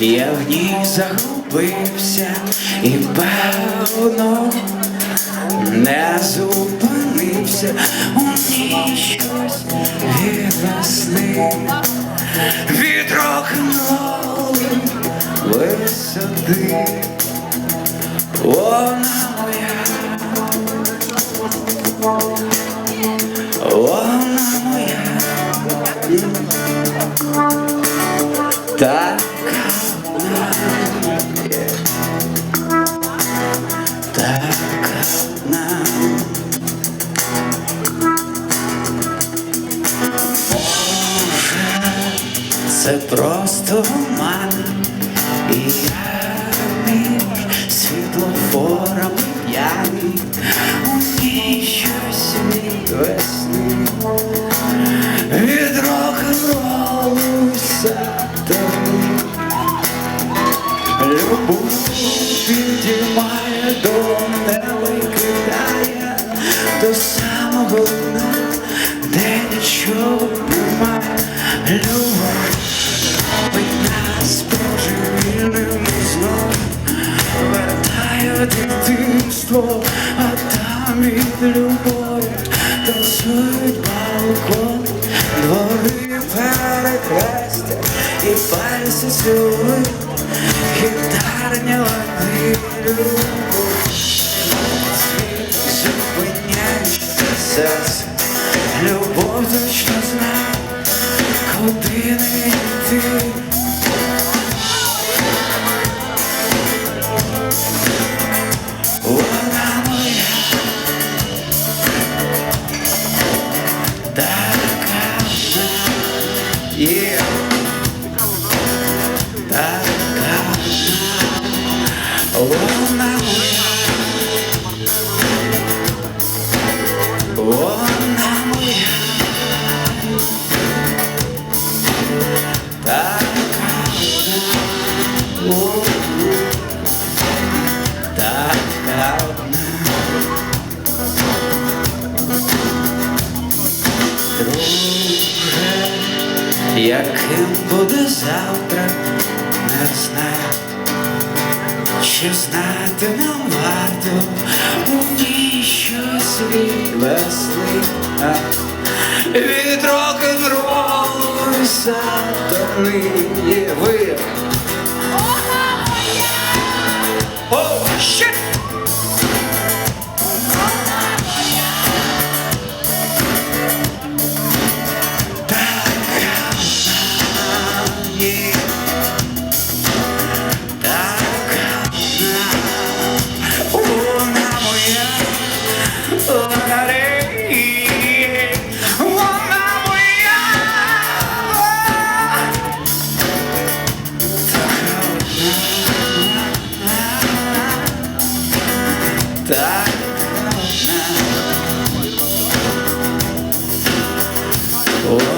я в ній загубився і певно не зупинився. У ній щось від весни, від рок-н-ролу висоти. Вона моя, вона моя, така це просто ман і я між світлофором п'яний, дитинство, а там від любові танцюють балкон, двори перехрестя і пальці цілують, гітарні лади любов. Світ зупиняється серце, любов точно знає, Куди не йти. Вона моя, така вона є, така вона, вона моя, вона моя, така вона. Друже, яким буде завтра, не знаю, чи знати нам варто у ній щось від весни, а від рок-н-ролу сатани є ви. Oh, shit! Oh.